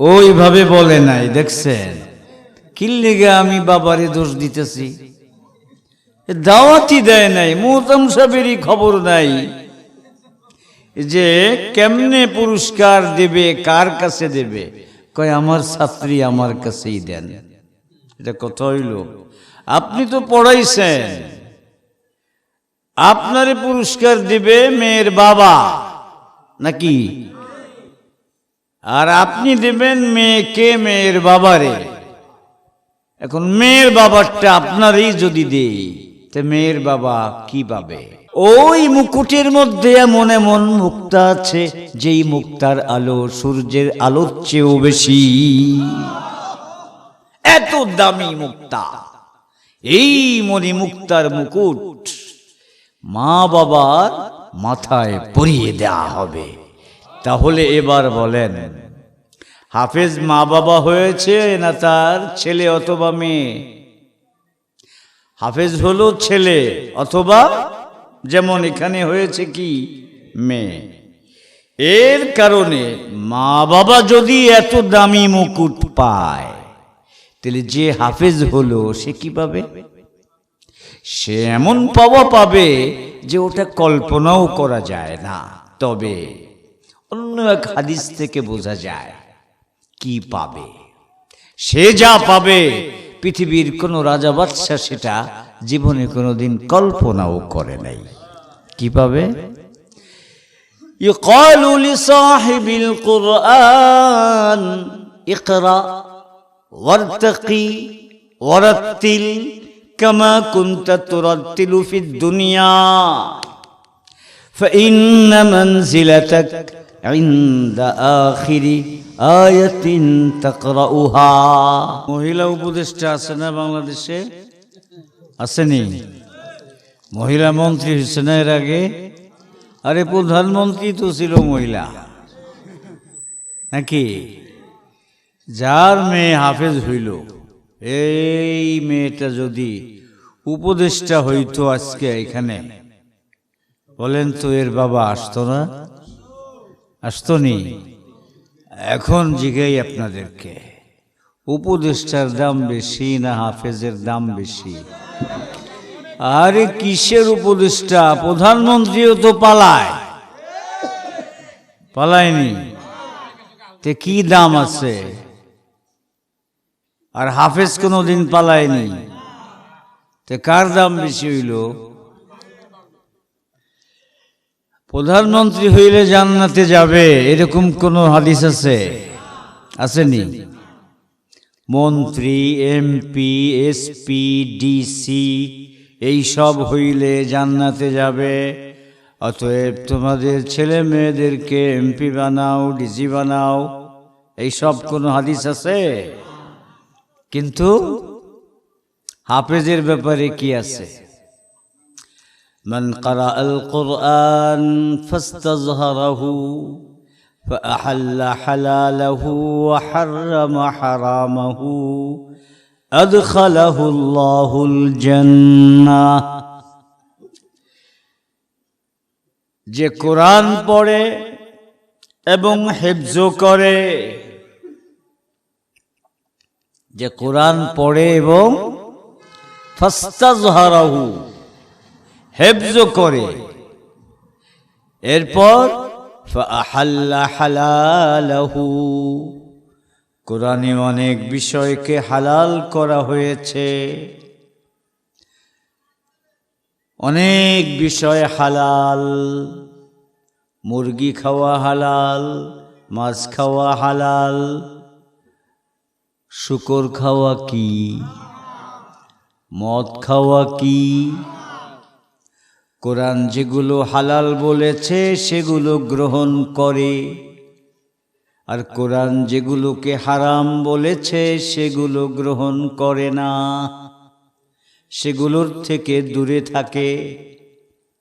ওইভাবে বলে নাই, দেখছেন? কিল্লিগে আমি বাবারে দোষ দিতেছি। দাওয়াতি দেয় নাই মোহতাম সাহেবেরই খবর নাই যে কেমনে পুরস্কার দেবে, কার কাছে দেবে? কয়, আমার ছাত্রী আমার কাছেই দেন। এটা কথা হইল আপনি তো পড়াইছেন। আপনারে পুরস্কার দিবে মেয়ের বাবা, নাকি? আর আপনি দেবেন মেয়েকে মেয়ের বাবারে? এখন মেয়ের বাবারটা আপনারই যদি দেই, তে মেয়ের বাবা কি পাবে ওই মুকুটের মধ্যে এমন এমন মুক্তা আছে, যেই মুক্তার আলো সূর্যের আলোর চেয়েও বেশি। এত দামি মুক্তা। এই মণি মুক্তার মুকুট মা বাবার মাথায় পরিয়ে দেয়া হবে। তাহলে এবার বলেন, হাফেজ মা বাবা হয়েছে না তার ছেলে অথবা মেয়ে? হাফেজ হলো ছেলে অথবা যেমন এখানে হয়েছে কি, মেয়ে। এর কারণে মা বাবা যদি এত দামি মুকুট পায়, তাহলে যে হাফেজ হলো সে কি পাবে? সে এমন পাওয়া পাবে যে ওটা কল্পনাও করা যায় না। তবে অন্য এক হাদিস থেকে বোঝা যায় কি পাবে সে যা পাবে পৃথিবীর কোন রাজা বাদশাহ সেটা জীবনে কোনোদিন কল্পনাও করে নাই কি পাবে يقال لصاحب القرآن اقرأ وارتقي ورتل كما كنت ترتل في الدنيا فإن منزلتك মহিলা উপদেষ্টা আছে না বাংলাদেশে? আসেনি মহিলা মন্ত্রী হয়েছে না এর আগে? আরে, প্রধানমন্ত্রী তো ছিল মহিলা। নাকি? যার মেয়ে হাফেজ হইল। এই মেয়েটা যদি উপদেষ্টা হইতো আজকে এখানে, বলেন তো এর বাবা আসতো না? আসতো নি এখন জিগাই আপনাদেরকে। উপদেষ্টার দাম বেশি না হাফেজের দাম বেশি? আরে কিসের উপদেষ্টা? প্রধানমন্ত্রীও তো পালায়। পালায়নি। তে কি দাম আছে? আর হাফেজ কোনোদিন পালায়নি। তে কার দাম বেশি হইল? প্রধানমন্ত্রী হইলে জান্নাতে যাবে, এরকম কোন হাদিস আছে? আসেনি। মন্ত্রী, এমপি, এসপি, ডিসি এই সব হইলে জান্নাতে যাবে। অতএব তোমাদের ছেলে মেয়েদেরকে এমপি বানাও, ডিসি বানাও এই সব কোনো হাদিস আছে? কিন্তু হাফেজের ব্যাপারে কি আছে? من قرأ القرآن فاستظهره فأحل حلاله وحرم حرامه أدخله الله الجنة যে কোরআন পড়ে এবং হেফজ করে যে কোরআন পড়ে এবং ফাস্তাজহারাহু হেফজ করে। এরপর কোরআনে অনেক বিষয়কে হালাল করা হয়েছে। অনেক বিষয় হালাল। মুরগি খাওয়া হালাল, মাছ খাওয়া হালাল। শুকর খাওয়া কি? মদ খাওয়া কি? কোরআন যেগুলো হালাল বলেছে, সেগুলো গ্রহণ করে। আর কোরআন যেগুলোকে হারাম বলেছে, সেগুলো গ্রহণ করে না। সেগুলোর থেকে দূরে থাকে।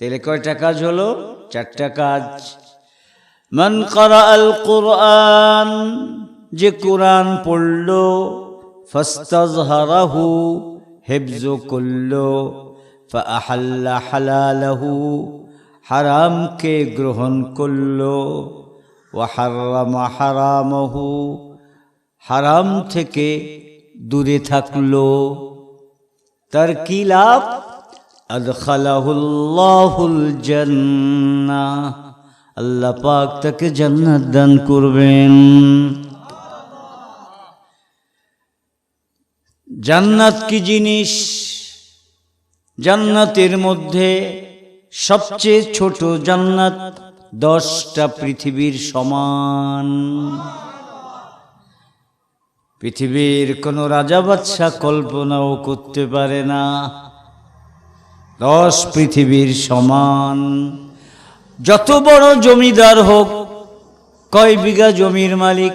তাহলে কয়টা কাজ হলো? চারটা কাজ। মান করা আল কোরআন, যে কোরআন পড়ল, ফাস্তাজহারাহু, হেফজ করল। ফাআহাল্লা হালালাহু হারামকে গ্রহণ করল। ওয়াহারামা হারামহু হারাম থেকে দূরে থাকল। তার কি লাভ? আদখালাহুল্লাহুল জান্নাহ আল্লাহ পাক তাকে জান্নাত দান করবেন। জান্নাত কি জিনিস? জান্নাতের মধ্যে সবচেয়ে ছোট জান্নাত দশটা পৃথিবীর সমান। পৃথিবীর কোনো রাজা বাদশা কল্পনাও করতে পারে না। দশ পৃথিবীর সমান। যত বড় জমিদার হোক, কয় বিঘা জমির মালিক?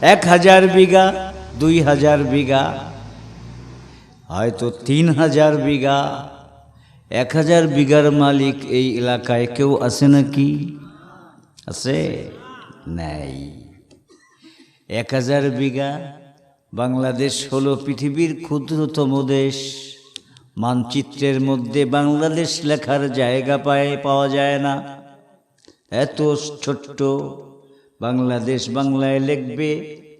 এক হাজার বিঘা, দুই হাজার বিঘা। হয়তো তিন হাজার বিঘা, এক হাজার বিঘার মালিক এই এলাকায় কেউ আছে নাকি? আছে? নাই। এক হাজার বিঘা, বাংলাদেশ হলো পৃথিবীর ক্ষুদ্রতম দেশ। মানচিত্রের মধ্যে বাংলাদেশ লেখার জায়গা পায়, পাওয়া যায় না। এত ছোট্ট বাংলাদেশ বাংলায় লিখবে,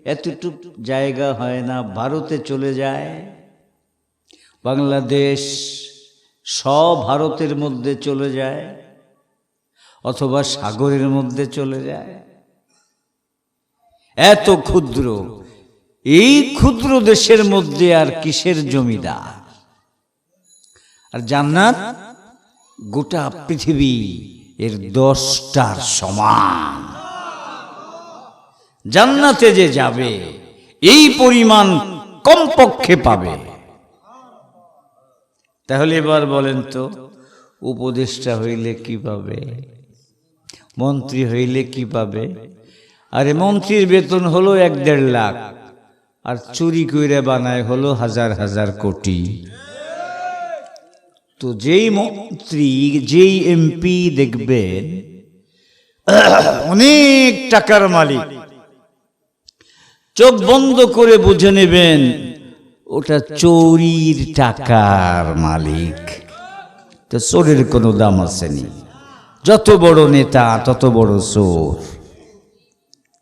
এতটুক জায়গা হয় না, ভারতে চলে যায়। বাংলাদেশ ভারতের মধ্যে চলে যায় অথবা সাগরের মধ্যে চলে যায়। এত ক্ষুদ্র। এই ক্ষুদ্র দেশের মধ্যে আর কিসের জমিদার? আর জান্নাত গোটা পৃথিবী এর দশটার সমান। জান্নাতে যে যাবে, এই পরিমাণ কমপক্ষে পাবে। তাহলে এবার বলেন তো, উপদেষ্টা হইলে কি পাবে মন্ত্রী হইলে কি পাবে আরে মন্ত্রীর বেতন হলো এক দেড় লাখ, আর চুরি কইরে বানায় হলো হাজার হাজার কোটি। তো যেই মন্ত্রী, যেই এমপি দেখবেন, অনেক টাকার মালিক, চোখ বন্ধ করে বুঝে নেবেন ওটা চোরির টাকার মালিক। তো চোরের কোনো দাম আসেনি যত বড় নেতা, তত বড় চোর।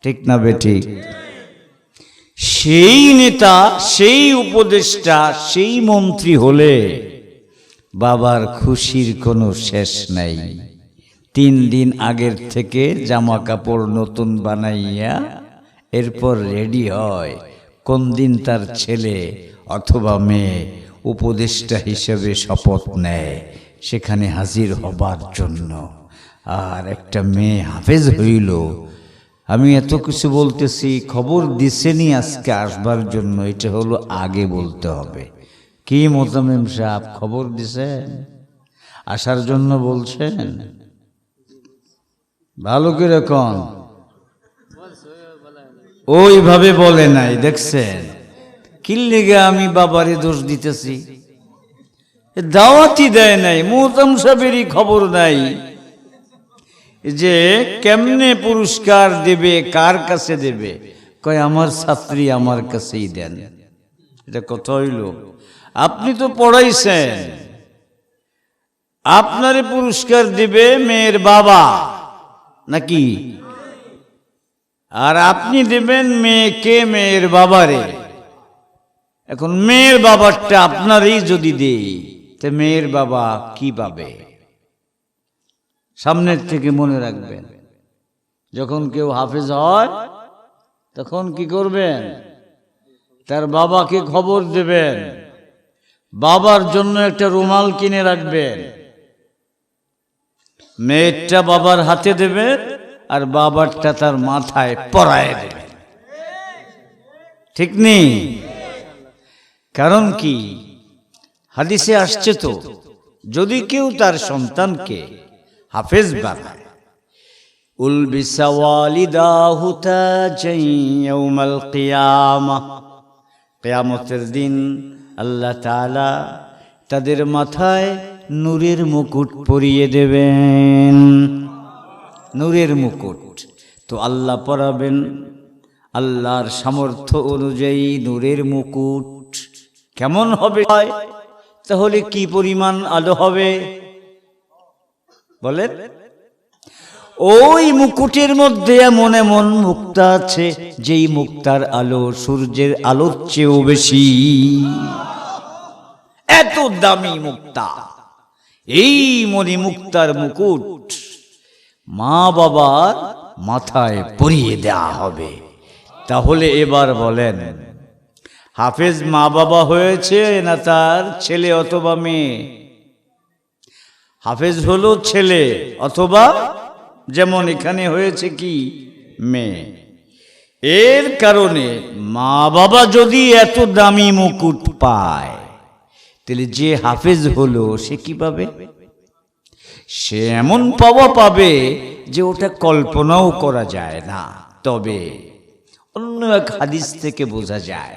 ঠিক না বেঠিক সেই নেতা, সেই উপদেষ্টা, সেই মন্ত্রী হলে বাবার খুশির কোনো শেষ নাই। তিন দিন আগের থেকে জামা কাপড় নতুন বানাইয়া এরপর রেডি হয়। কোন দিন তার ছেলে অথবা মেয়ে উপদেষ্টা হিসেবে শপথ নেয়, সেখানে হাজির হবার জন্য। আর একটা মেয়ে হাফেজ হইল। আমি এত কিছু বলতেছি, খবর দিছেনি আজকে আসবার জন্য, এটা হলো আগে বলতে হবে। কি মোতামিম সাহেব, খবর দিছেন? আসার জন্য বলছেন? ভালো করে কন। ওইভাবে বলে নাই, দেখছেন? কিল্লিগে আমি বাবারে দোষ দিতেছি? দাওয়াতি দেয় নাই মোহতাম সাহেবেরই খবর নাই। যে কেমনে পুরস্কার দেবে, কার কাছে দেবে? কয়, আমার ছাত্রী আমার কাছেই দেন। এটা কথা হইল। আপনি তো পড়াইছেন। আপনারে পুরস্কার দিবে মেয়ের বাবা, নাকি? আর আপনি দেবেন মেয়েকে মেয়ের বাবারে। এখন মেয়ের বাবারটা আপনারই যদি দেই, তে মেয়ের বাবা কি পাবে? সামনের থেকে মনে রাখবেন, যখন কেউ হাফেজ হয়, তখন কি করবেন? তার বাবাকে খবর দেবেন, বাবার জন্য একটা রুমাল কিনে রাখবেন। মেয়েরটা বাবার হাতে দেবেন আর বাবারটা তার মাথায় পরায় দেবেন ঠিক নেই? কারণ কি? হাদিসে আসছে তো, যদি কেউ তার সন্তানকে হাফেজ বানায়। কিয়ামতের দিন আল্লাহ তাআলা তাদের মাথায় নূরের মুকুট পরিয়ে দেবেন। নূরের মুকুট। তো আল্লাহ পরাবেন। আল্লাহর সামর্থ্য অনুযায়ী নূরের মুকুট কেমন হবে তাহলে কি পরিমাণ আলো হবে? বলেন। ওই মুকুটের মধ্যে এমন এমন মুক্তা আছে, যেই মুক্তার আলো সূর্যের আলোর চেয়েও বেশি। এত দামি মুক্তা। এই মনি মুক্তার মুকুট মা বাবার মাথায় পরিয়ে দেয়া হবে। তাহলে এবার বলেন হাফেজ মা বাবা হয়েছে না তার ছেলে অথবা মেয়ে? হাফেজ হলো ছেলে অথবা যেমন এখানে হয়েছে কি, মেয়ে। এর কারণে মা বাবা যদি এত দামি মুকুট পায়, তাহলে যে হাফেজ হলো সে কি পাবে? সে এমন পাওয়া পাবে যে ওটা কল্পনাও করা যায় না। তবে অন্য এক হাদিস থেকে বোঝা যায়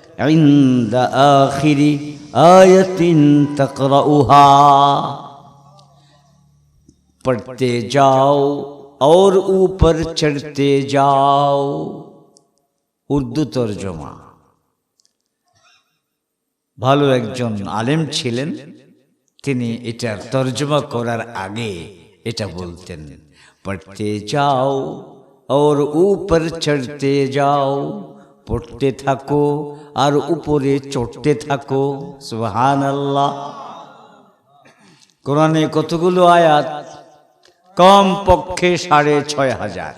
عند آخر آية تقرأها पढ़ते जाओ और ऊपर चढ़ते जाओ উর্দু তর্জমা ভালো একজন আলেম ছিলেন তিনি এটার তর্জমা করার আগে এটা বলতেন পড়তে যাও और ऊपर चढ़ते যাও পড়তে থাকো আর উপরে চড়তে থাকো। সুবহান আল্লাহ কোরআনে কতগুলো আয়াত? কম পক্ষে সাড়ে ছয় হাজার।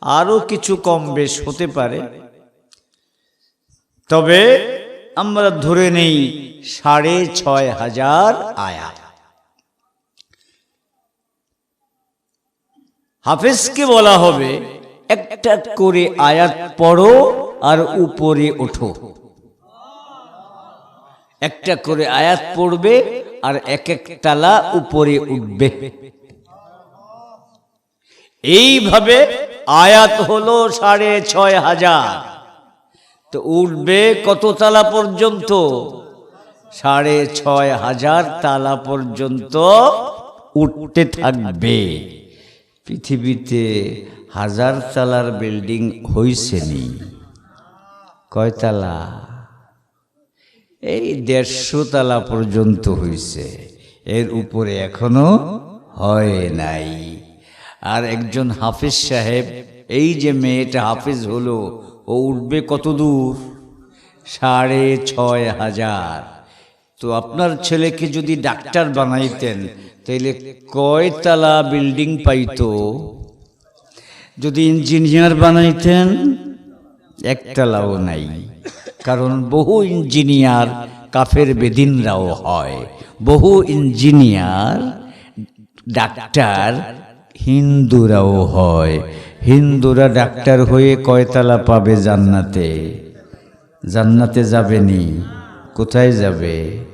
আরও কিছু কম বেশ হতে পারে। তবে আমরা ধরে নেই সাড়ে ছয় হাজার আয়াত। হাফেজকে বলা হবে একটা করে আয়াত পড়ো আর উপরে ওঠো। একটা করে আয়াত পড়বে আর এক এক তালা উপরে উঠবে। এইভাবে আয়াত হলো সাড়ে ছয় হাজার। তো উঠবে কত তালা পর্যন্ত? সাড়ে ছয় হাজার তালা পর্যন্ত উঠতে থাকবে। পৃথিবীতে হাজার তালার বিল্ডিং হইছেনি কয়তালা? এই দেড়শো তালা পর্যন্ত হইছে। এর উপরে এখনও হয় নাই। আর একজন হাফিজ সাহেব, এই যে মেয়েটা হাফিজ হলো, ও উঠবে কত দূর সাড়ে ছয় হাজার। তো আপনার ছেলেকে যদি ডাক্তার বানাইতেন, তাইলে কয়তলা বিল্ডিং পাইতো? যদি ইঞ্জিনিয়ার বানাইতেন একতলাও নাই। কারণ বহু ইঞ্জিনিয়ার কাফের বেদিনরাও হয়। বহু ইঞ্জিনিয়ার, ডাক্তার হিন্দুরাও হয়। হিন্দুরা ডাক্তার হয়ে কয়তলা পাবে জান্নাতে? জান্নাতে যাবেনি কোথায় যাবে?